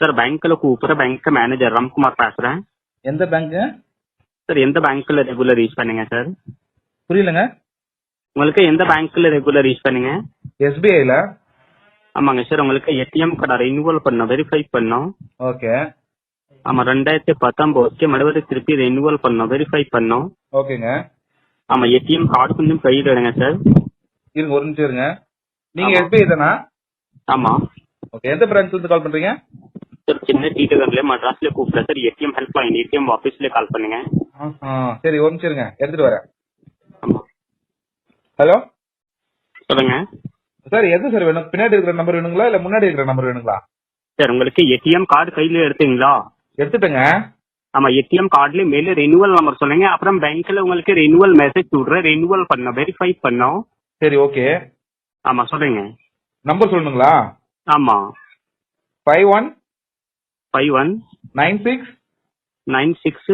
Sir பேங்க்ல கூப்பிடுற bank manager Ramkumar பேசுறேன் எந்த பேங்க் சார் எந்த பேங்க்ல ரெகுலர் யூஸ் பண்ணீங்க சார் புரியலங்க உங்களுக்கு எந்த பேங்க்ல ரெகுலர் யூஸ் பண்ணீங்க எஸ்பிஐல ஆமாங்க சார் உங்களுக்கு ஏடிஎம் கார்டை ரினியூவல் பண்ணோம் வெரிஃபை பண்ணோம் ஓகே ஆமா ரெண்டாயிரத்தி பத்தொன்பதுக்கு மறுபடியும் திருப்பி ரெனியூவல் பண்ணோம் வெரிஃபை பண்ணோம் ஓகேங்க ஆமா ஏடிஎம் கார்டு கொஞ்சம் கையில் எடுங்க சார் இருங்க ஒரு நிமிஷம் இருங்க நீங்க ஆமா. எஸ்பிஐ தானா ஆமா ஓகே எந்த பிரான்ச்ல இருந்து கால் பண்றீங்க சார் சின்ன டீட்டர்ல மட்ராஸ்ல கூப்பிட sir ATM help line ATM ஆஃபீஸ்ல கால் பண்ணுங்க. சரி ஒரு நிமிஷம் இருங்க. எடுத்துட்டு வரேன். ஹலோ சொல்லுங்க. சார் எது சார் வேணும்? பின்னாடி இருக்கிற நம்பர் வேணுங்களா? இல்ல முன்னாடி இருக்கிற நம்பர் வேணுங்களா? சார் உங்களுக்கு ஏடிஎம் கார்டு கையில எடுத்தீங்களா? எடுத்துட்டேங்க. ஆமா ஏடிஎம் கார்டுல மேல ரெனியூவல் நம்பர் சொல்லுங்க. அப்புறம் பேங்க்ல உங்களுக்கு ரெனியூவல் மெசேஜ் விடுறேன். ரெனியூவல் பண்ணோம் வெரிஃபை பண்ணோம். சரி ஓகே ஆமா சொல்லுங்க. நம்பர் சொல்லணுங்களா ஆமா. Five one five one nine six nine six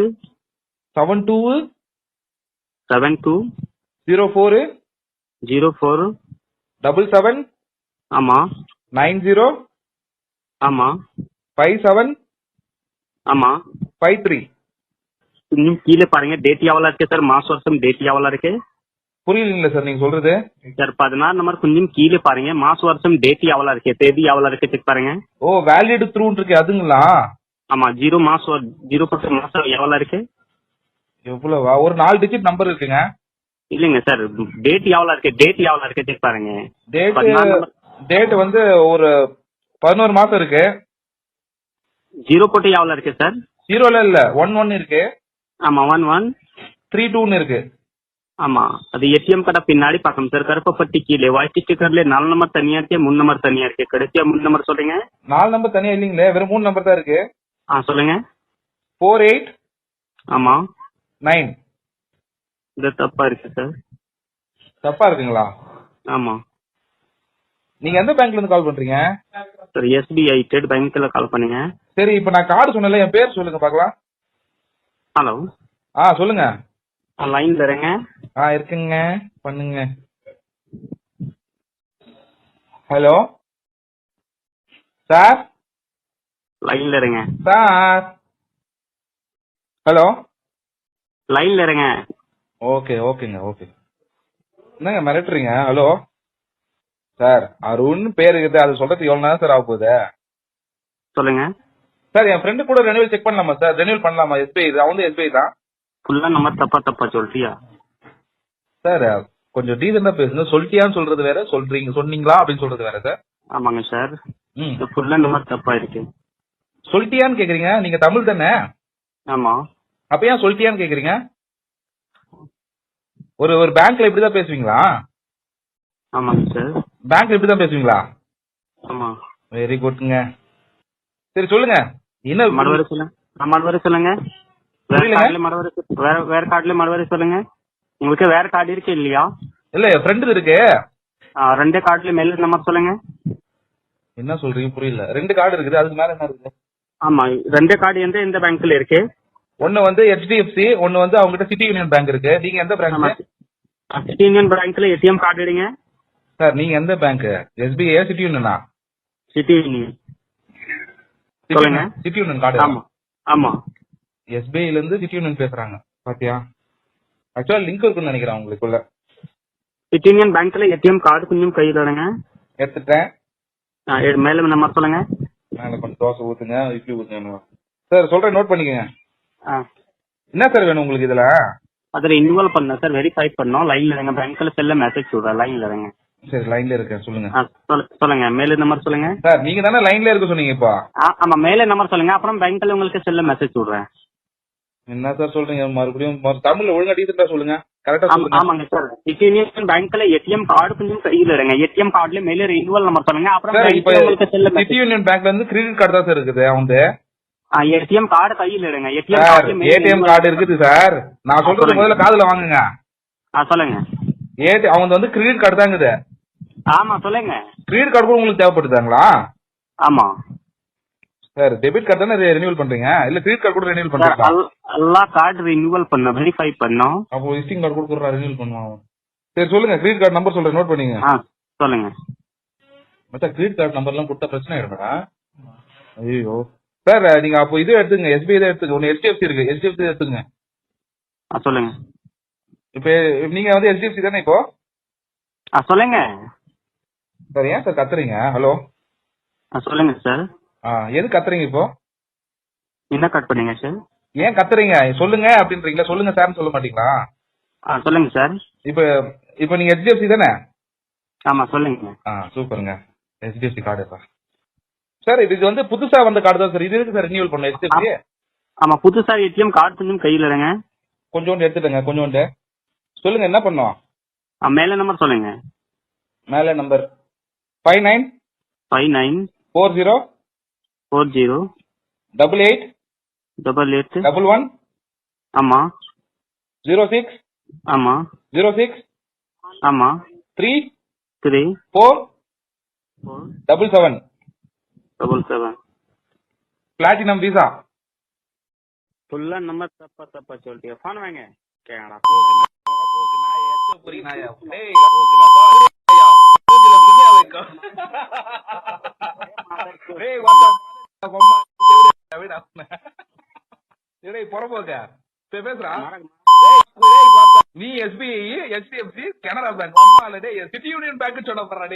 seven two seven two zero four zero four double seven ஆமா. நைன் ஜீரோ ஆமா. ஃபைவ் செவன் ஆமா. ஃபைவ் த்ரீ இன்னும் கீழே பாருங்க. டேட் எவ்வளவு இருக்கு சார் மாச வருஷம் டேட் எவ்வளவு இருக்கு? புரியலீங்களா சார் நீங்க சொல்றது? சார் பதினாறு நம்பர் கொஞ்சம் கீழே பாருங்க. மாச வருஷம் டேட் எவ்வளவு இருக்கு? தேதி எவ்வளவு இருக்கு? செக் பாருங்க. ஓ வேலிட் த்ரூ இருக்கு அதுங்களா? ஆமா ஜீரோ மாசம் ஜீரோ பர்சன்ட் மாசம் எவ்வளவு இருக்கு? எவ்வளவா? ஒரு நாலு டிஜிட் நம்பர் இருக்குங்க. இல்லைங்க சார் டேட் எவ்வளவு இருக்கு? டேட் எவ்வளவு இருக்கு? செக் பாருங்க. டேட். டேட் வந்து ஒரு பதினோரு மாசம் இருக்கு. ஜீரோ போட்டு எவ்வளவு இருக்கு சார்? ஜீரோல இல்ல ஒன் ஒன் இருக்கு. ஆமா ஒன் ஒன் த்ரீ டூன்னு இருக்கு. ஆமா. அது ஏடிஎம் கடை பின்னாடி பார்க்கணும் சார் கருப்பப்பட்டி கீழே. வாய்ஸ் ஸ்டிக்கர்ல நாலு நம்பர் தனியா இருக்கு மூணு நம்பர் தனியா இருக்கு. கடைசியா மூணு நம்பர் சொல்லுங்க. நாலு நம்பர் தனியா இல்லைங்களே வெறும் மூணு நம்பர் தான் இருக்கு. ஆ சொல்லுங்க. ஃபோர் எயிட் ஆமா. நைன் இது தப்பா இருக்கு சார் தப்பா இருக்குங்களா? ஆமா. நீங்க எந்த பேங்க்ல இருந்து கால் பண்றீங்க? சார் எஸ்பிஐ ஸ்டேட் பேங்க்ல கால் பண்ணுங்க. சரி இப்ப நான் கார்டு சொன்னல என் பேர் சொல்லுங்க பார்க்கலாம். ஹலோ ஆ சொல்லுங்க. லைன்ல இருங்க. ஆ இருக்குங்க. பண்ணுங்க. ஹலோ? சார்? லைன்ல இருங்க. சார்? ஹலோ? லைன்ல இருங்க. ஓகே ஓகேங்க ஓகே. என்னங்க மிரட்டுறீங்க? ஹலோ? சார் அருண் பேர் இருக்குது. அது சொல்றதுக்கு எவ்வளவு நேரம் சார் ஆக போகுது சொல்லுங்க. சார் என் ஃப்ரெண்டு கூட ரெனியூவல் செக் பண்ணலாமா சார்? ரெனியூவல் பண்ணலாமா? எஸ்பிஐ அவன் வந்து எஸ்பிஐ தான். ஃபுல்லா நம்பர் தப்பா தப்பா சொல்றியா? சார் கொஞ்சம் டீசெண்டா பேசுங்க. சொல்லிட்டியான்னு சொல்றது வேற சொல்றீங்க சொன்னீங்களா அப்படின்னு சொல்றது வேற சார். ஆமாங்க சார். ம். ஃபுல்லா நம்பர் தப்பா இருக்கு சொல்லிட்டியான்னு கேக்குறீங்க நீங்க தமிழ் தானே? ஆமா. அப்ப ஏன் சொல்லிட்டியான்னு கேக்குறீங்க? ஒரு ஒரு பேங்க்ல இப்படிதான் பேசுவீங்களா? ஆமாங்க சார். பேங்க்ல இப்படிதான் பேசுவீங்களா? ஆமா. வெரி குட்ங்க சரி சொல்லுங்க. என்ன? மறுவரை சொல்லுங்க. மறுவரை சொல்லுங்க. வேற. கார்டுல மறுவரை வேற வேற கார்டுல மறுவரை சொல்லுங்க. உங்களுக்கு வேற கார்டு இருக்கு இல்லையா? இல்ல என் ஃப்ரெண்டு இருக்கு. ரெண்டு கார்டுல மேல நம்பர் சொல்லுங்க. என்ன சொல்றீங்க? புரியல. ரெண்டு கார்டு இருக்குது அதுக்கு மேல என்ன இருக்குது? ஆமா ரெண்டு கார்டு எந்த எந்த பேங்க்ல இருக்கு? ஒன்னு வந்து ஹெச்டிஎஃப்சி ஒன்னு வந்து அவங்க கிட்ட சிட்டி யூனியன் பேங்க் இருக்கு. நீங்க எந்த பேங்க் சிட்டி யூனியன் பேங்க்ல ஏடிஎம் கார்டு எடுங்க. சார் நீங்க எந்த பேங்க் எஸ்பிஐ சிட்டி யூனியனா சிட்டி யூனியன் சொல்லுங்க. சிட்டி யூனியன் கார்டு ஆமா. ஆமா. எஸ்பிஐல இருந்து சிட்டி யூனியன் பேசுறாங்க. பாத்தியா? ஆக்சுவலா லிங்க் இருக்குன்னு நினைக்கிறேன் உங்களுக்குள்ள. யூனியன் பேங்க்ல ஏடிஎம் கார்டு கொஞ்சம் கையில் எடுங்க. எடுத்துட்டேன். மேல நம்பர் சொல்லுங்க. மேல கொஞ்சம் தோசை ஊத்துங்க இட்லி ஊத்துங்க சார் சொல்றேன் நோட் பண்ணிக்கங்க. ஆ. என்ன சார் வேணும் உங்களுக்கு இதுல? அதுல இன்வால்வ் பண்ண சார் வெரிஃபை பண்ணோம். லைன்ல இருங்க பேங்க்ல செல்ல மெசேஜ் விடுறேன் லைன்ல இருங்க. சரி லைன்ல இருக்கேன் சொல்லுங்க. சொல்லுங்க மேல நம்பர் சொல்லுங்க. சார் நீங்க தானே லைன்ல இருக்க சொன்னீங்க இப்போ? ஆமா மேல நம்பர் சொல்லுங்க அப்புறம் பேங்க்ல உங்களுக்கு செல்ல மெசேஜ் விடுறேன் என்ன சார் சொல்றீங்க? மறுபடியும் மறு- தமிழ்ல ஒழுங்கா டீசெண்டா சொல்லுங்க. கரெக்டா ஆமாங்க சார் சிட்டி பேங்க்ல ஏடிஎம் கார்டு கொஞ்சம் கையில் எடுங்க ஏடிஎம் கார்டுல மேல ரினிவல் நம்பர் சொல்லுங்க. அப்புறம் சிட்டி யூனியன் பேங்க்ல இருந்து கிரெடிட் கார்டு தான் சார் இருக்குது வந்து ஏடிஎம் கார்டு கையில் எடுங்க ஏடிஎம் மேல ஏடிஎம் கார்டு இருக்குது சார் நான் சொல்றது. முதல்ல காதுல வாங்குங்க. ஆ சொல்லுங்க. ஏடி அவங்க வந்து கிரெடிட் கார்டு தான் இருக்குது ஆமா சொல்லுங்க. கிரெடிட் கார்டு கூட உங்களுக்கு தேவைப்படுதாங்களா? ஆமா. சார் டெபிட் கார்டு தானே ரெனியூவல் பண்றீங்க? இல்ல கிரெடிட் கார்டு கூட ரெனியூவல் சார் பண்றீங்களா? எல்- எல்லா கார்டு ரினியூவல் பண்ணோம் வெரிஃபை பண்ணோம். அப்போ விசிட்டிங் கார்டு கூட கொடுக்குறா ரெனியூவல் பண்ணுவான். சரி சொல்லுங்க கிரெடிட் கார்டு நம்பர் சொல்றேன் நோட் பண்ணீங்க சொல்லுங்க. மச்சான் கிரெடிட் கார்டு நம்பர்லாம் கொடுத்தா பிரச்சனை ஆயிடும்டா ஐயோ சார் நீங்க அப்போ இது எடுத்துங்க எஸ்பிஐ தான் எடுத்துங்க ஒன்னு HDFC இருக்கு HDFC எடுத்துங்க சொல்லுங்க. இப்போ நீங்க வந்து HDFC தானே இப்போ? சொல்லுங்க. சார் ஏன் சார் கத்துறீங்க? ஹலோ. சொல்லுங்க சார். எது கத்துறீங்க இப்போ? என்ன கட் பண்ணீங்க சார் ஏன் கத்துறீங்க? சொல்லுங்க அப்படின்றீங்களா? சொல்லுங்க சார்னு சொல்ல மாட்டீங்களா? ஆ சொல்லுங்க சார் இப்போ இப்போ நீங்க HDFC தானே? ஆமா சொல்லுங்க. ஆ சூப்பருங்க. HDFC கார்டு சார் சார் இது வந்து புதுசா வந்த கார்டு தான் சார் இது இருக்கு சார் ரினியூவல் பண்ண HDFC ஆமா புதுசா ஏடிஎம் கார்டு கொஞ்சம் கையில் இருங்க. கொஞ்சோண்டு எடுத்துட்டேங்க கொஞ்சோண்டு. சொல்லுங்க என்ன பண்ணோம் ஆ மேல நம்பர் சொல்லுங்க. மேலே number five nine five nine four zero four zero double eight double eight double one ஆமா. ஜீரோ சிக்ஸ் ஆமா. ஜீரோ சிக்ஸ் ஆமா. Three three four double seven double seven platinum visa ஃபுல்லா நம்பர் தப்பா தப்பா சொல்லிட்டீங்க ஃபோன் வாங்க. கேங்கடா நீ எஸ்பிஐ ஹெச்டிஎஃப்சி கனரா பேங்க் அம்மா சிட்டி யூனியன் பேங்க் சொன்ன போறா